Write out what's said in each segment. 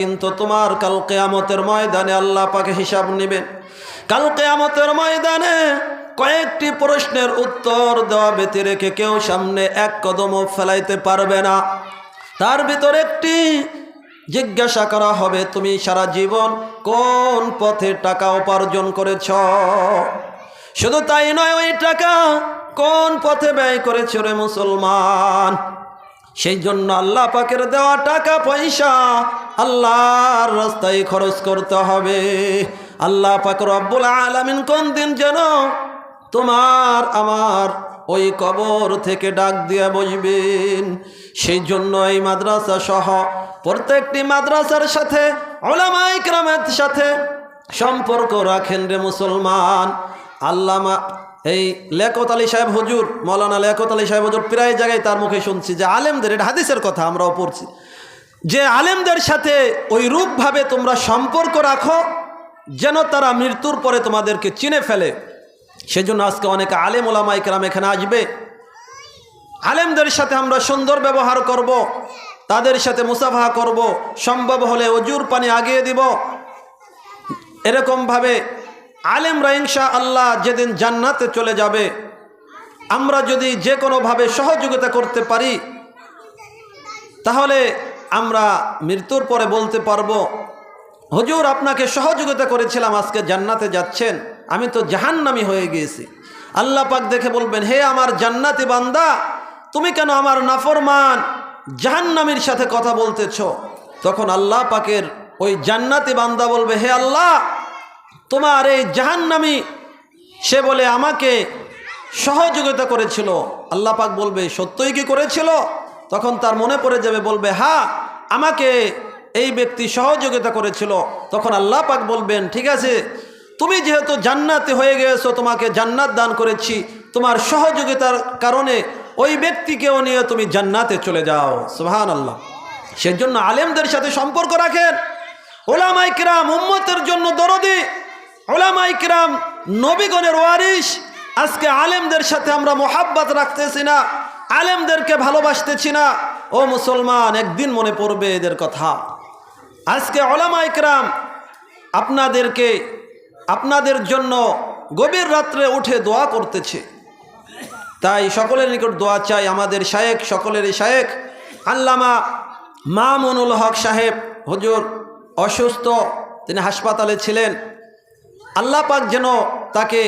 কিন্তু তোমার কাল কেয়ামতের ময়দানে আল্লাহ পাকে হিসাব নেবেন। কাল কেয়ামতের ময়দানে কয়েকটি প্রশ্নের উত্তর দেওয়া ব্যতি রেখে কেউ সামনে এক কদমও ফেলাইতে পারবে না। তার ভিতর একটি জিজ্ঞাসা করা হবে, তুমি সারা জীবন কোন পথে টাকা উপার্জন করেছ? শুধু তাই নয়, ওই টাকা কোন পথে ব্যয় করেছ রে মুসলমান? সেই জন্য আল্লাহ পাকের দেওয়া টাকা পয়সা আল্লাহর রাস্তায় খরচ করতে হবে। আল্লাহ পাক রব্বুল আলামিন কোন দিন যেন তোমার আমার ওই কবর থেকে ডাক দিয়ে বসবেন। সেই জন্য এই মাদ্রাসা সহ প্রত্যেকটি মাদ্রাসার সাথে ওলামাই ক্রামের সাথে সম্পর্ক রাখেন রে মুসলমান। আল্লামা এই লেকত আলী সাহেব হুজুর, মৌলানা লেকত আলী সাহেব হুজুর প্রায় জায়গায় তার মুখে শুনছি যে আলেমদের এটা হাদিসের কথা, আমরাও পড়ছি। যে আলেমদের সাথে ওই রূপভাবে তোমরা সম্পর্ক রাখো, যেন তারা মৃত্যুর পরে তোমাদেরকে চিনে ফেলে সেজন্য আজকে অনেক আলেম ওলামাই কেরাম এখানে আসবে আলেমদের সাথে আমরা সুন্দর ব্যবহার করব। তাদের সাথে মুসাফা করব। সম্ভব হলে অজুর পানি আগিয়ে দিব এরকমভাবে আলেমরা ইনশা আল্লাহ যেদিন জান্নাতে চলে যাবে, আমরা যদি যে কোনোভাবে সহযোগিতা করতে পারি, তাহলে আমরা মৃত্যুর পরে বলতে পারব, হুজুর, আপনাকে সহযোগিতা করেছিলাম, আজকে জান্নাতে যাচ্ছেন। আমি তো জাহান্নামি হয়ে গিয়েছি। আল্লাহ পাক দেখে বলবেন, হে আমার জান্নাতি বান্দা, তুমি কেন আমার নাফরমান, জাহান্নামির সাথে কথা বলতেছ? তখন আল্লাহ পাকের ওই জান্নাতি বান্দা বলবে, হে আল্লাহ, তোমার এই জাহান্নামি, সে বলে আমাকে সহযোগিতা করেছিল। আল্লাহ পাক বলবে, সত্যই কি করেছিল? তখন তার মনে পড়ে যাবে, বলবে হ্যাঁ আমাকে এই ব্যক্তি সহযোগিতা করেছিল। তখন আল্লাহ পাক বলবেন, ঠিক আছে, তুমি যেহেতু জান্নাতে হয়ে গেছো, তোমাকে জান্নাত দান করেছি, তোমার সহযোগিতার কারণে ওই ব্যক্তিকেও নিয়ে তুমি জান্নাতে চলে যাও। সুহান আল্লাহ সেজন্য আলেমদের সাথে সম্পর্ক রাখেন। ওলামাই কিরাম উম্মতের জন্য দরদি। ওলামাই কিরাম নবীগণের ওয়ারিস আজকে আলেমদের সাথে আমরা মোহাব্বত রাখতেছি না, আলেমদেরকে ভালোবাসতেছি না। ও মুসলমান, একদিন মনে পড়বে এদের কথা। আজকে ওলামা ইকরাম আপনাদেরকে, আপনাদের জন্য গভীর রাত্রে উঠে দোয়া করতেছে। তাই সকলের নিকট দোয়া চাই, আমাদের শায়েক সকলেরই শায়েক আল্লামা মামুনুল হক সাহেব, হজুর অসুস্থ, তিনি হাসপাতালে ছিলেন। আল্লাহ পাক যেন তাকে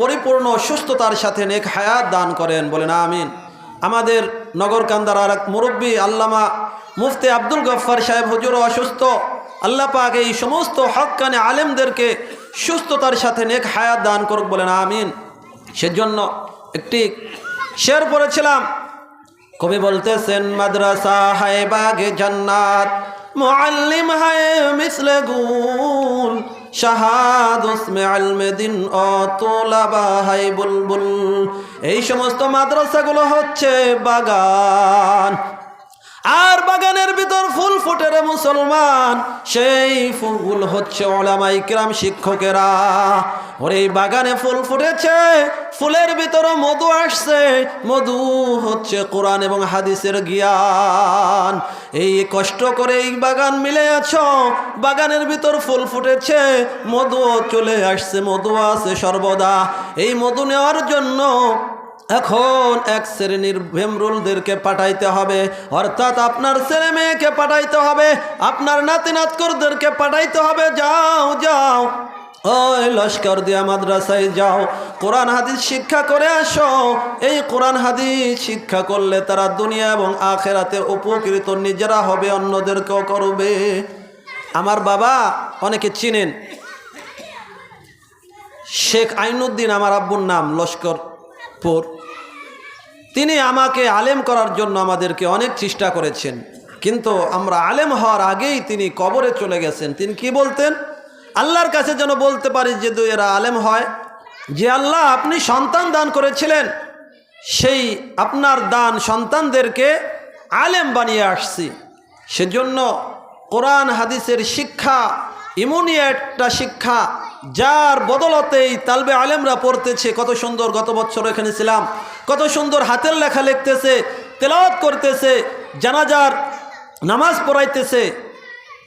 পরিপূর্ণ সুস্থতার সাথে নেক হায়াত দান করেন, বলেন আমিন। আমাদের নগরকান্দার আর এক মুরব্বী আল্লামা মুফতি আব্দুল গফ্ফার সাহেব হুজুরও অসুস্থ। আল্লাহ পাক এই সমস্ত হকানে আলেমদেরকে সুস্থতার সাথে নেক হায়াত দান করুক বলেন, আমিন। সেজন্য একটি শেয়ার পড়েছিলাম। কবি বলতেছেন, মাদ্রাসা হায় বাগে জান্নাত, মুআল্লিম হায় মিসলে গুল এই সমস্ত মাদ্রাসাগুলো হচ্ছে বাগান। আর বাগানের ভিতর ফুল ফুটে রে মুসলমান। সেই ফুলগুলো হচ্ছে ওলামাই কিরাম শিক্ষকেরা। ওর এই বাগানে ফুল ফুটেছে, ফুলের ভিতরে মধু আসছে। মধু হচ্ছে কোরআন এবং হাদিসের জ্ঞান। এই কষ্ট করে এই বাগান মিলে আছ, বাগানের ভিতর ফুল ফুটেছে মধু চলে আসছে মধু আছে সর্বদা। এই মধু নেওয়ার জন্য এখন এক শ্রেণির ভেমরুলদেরকে পাঠাইতে হবে। অর্থাৎ আপনার ছেলে মেয়েকে পাঠাইতে হবে, আপনার নাতি নাতকরদেরকে পাঠাইতে হবে। যাও যাও। ওই লস্কর দিয়া মাদ্রাসায় যাও। কোরআন হাদিস শিক্ষা করে আসো। এই কোরআন হাদিস শিক্ষা করলে তারা দুনিয়া এবং আখেরাতে উপকৃত নিজেরা হবে, অন্যদেরকেও করবে। আমার বাবা অনেকে চিনেন। শেখ আইনুদ্দিন, আমার আব্বুর নাম লস্করপুর। তিনি আমাকে আলেম করার জন্য আমাদেরকে অনেক চেষ্টা করেছেন। কিন্তু আমরা আলেম হওয়ার আগেই তিনি কবরে চলে গেছেন। তিনি কি বলতেন? আল্লাহর কাছে যেন বলতে পারি যে দু এরা আলেম হয়, যে আল্লাহ আপনি সন্তান দান করেছিলেন, সেই আপনার দান সন্তানদেরকে আলেম বানিয়ে আসছি। সেজন্য কোরআন, হাদিসের শিক্ষা, এমনই একটা শিক্ষা, যার বদলতেই তালবে আলেমরা পড়তেছে। কত সুন্দর, গত বছর এখানে ছিলাম। কত সুন্দর হাতের লেখা লিখতেছে, তেলাওয়াত করতেছে, জানাজার নামাজ পড়াইতেছে।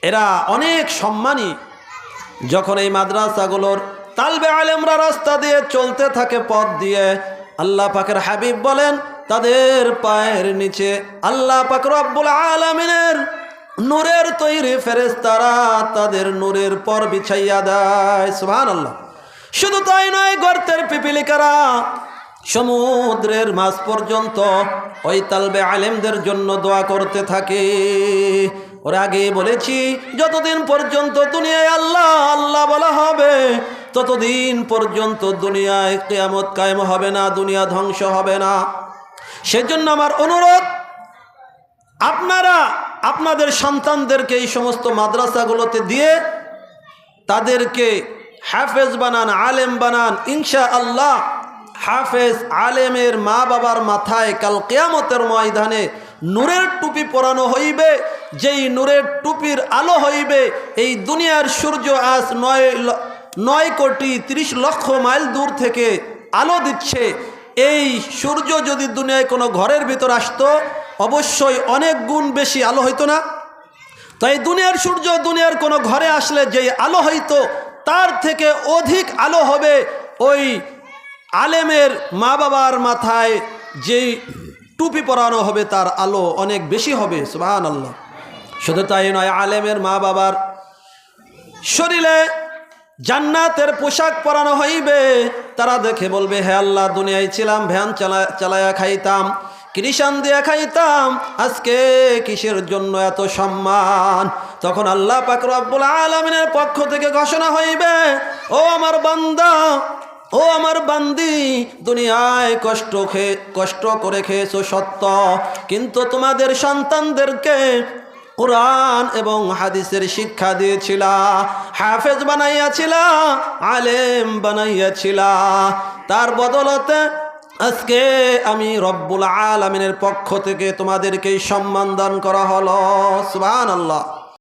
এরা অনেক সম্মানী। যখন এই মাদ্রাসাগুলোর তালবে আলেমরা রাস্তা দিয়ে চলতে থাকে পথ দিয়ে, আল্লাহ পাকের হাবিব বলেন, তাদের পায়ের নিচে আল্লাহ পাক রব্বুল আলমিনের নূরের তৈরি ফেরেস্তারা তাদের নূরের পর বিছাইয়া দেয় সুহান আল্লাহ শুধু তাই নয়, গর্তের পিপিলিকারা সমুদ্রের মাঝ পর্যন্ত ওই তালবে আলেমদের জন্য দোয়া করতে থাকে। ওর আগে বলেছি, যতদিন পর্যন্ত দুনিয়ায় আল্লাহ আল্লাহ বলা হবে, ততদিন পর্যন্ত দুনিয়ায় কেয়ামত কায়েম হবে না, দুনিয়া ধ্বংস হবে না। সেজন্য আমার অনুরোধ, আপনারা আপনাদের সন্তানদেরকে এই সমস্ত মাদ্রাসাগুলোতে দিয়ে তাদেরকে হাফেজ বানান, আলেম বানান ইনশা আল্লাহ হাফেজ আলেমের মা বাবার মাথায় কাল কেয়ামতের ময়দানে নূরের টুপি পরানো হইবে, যেই নূরের টুপির আলো হইবে, এই দুনিয়ার সূর্য আজ নয় নয় কোটি তিরিশ লক্ষ মাইল দূর থেকে আলো দিচ্ছে। এই সূর্য যদি দুনিয়ায় কোনো ঘরের ভিতর আসতো, অবশ্যই অনেক গুণ বেশি আলো হইতো না। তাই দুনিয়ার সূর্য দুনিয়ার কোনো ঘরে আসলে যেই আলো হইতো, তার থেকে অধিক আলো হবে ওই আলেমের মা বাবার মাথায় যেই টুপি পরানো হবে, তার আলো অনেক বেশি হবে সুবাহান আল্লাহ শুধু তাই নয়, আলেমের মা বাবার শরীরে জান্নাতের পোশাক পরানো হইবে, তারা দেখে বলবে, হে আল্লাহ, দুনিয়ায় ছিলাম, ভ্যান চালা, চালায়া খাইতাম কৃষান দিয়া খাইতাম, আজকে কিসের জন্য এত সম্মান? তখন আল্লাহ পাক রব্বুল আলমিনের পক্ষ থেকে ঘোষণা হইবে, ও আমার বান্দা ও আমার বান্দি, দুনিয়ায় কষ্ট খেয়ে কষ্ট করে খেয়েছো সত্য। কিন্তু তোমাদের সন্তানদেরকে কোরআন এবং হাদিসের শিক্ষা দিয়েছিলা, হাফেজ বানাইয়াছিলা, আলেম বানাইয়াছিলা। তার বদলতে আজকে আমি রব্বুল আলমিনের পক্ষ থেকে তোমাদেরকে সম্মান দান করা হলো। সুবহান আল্লাহ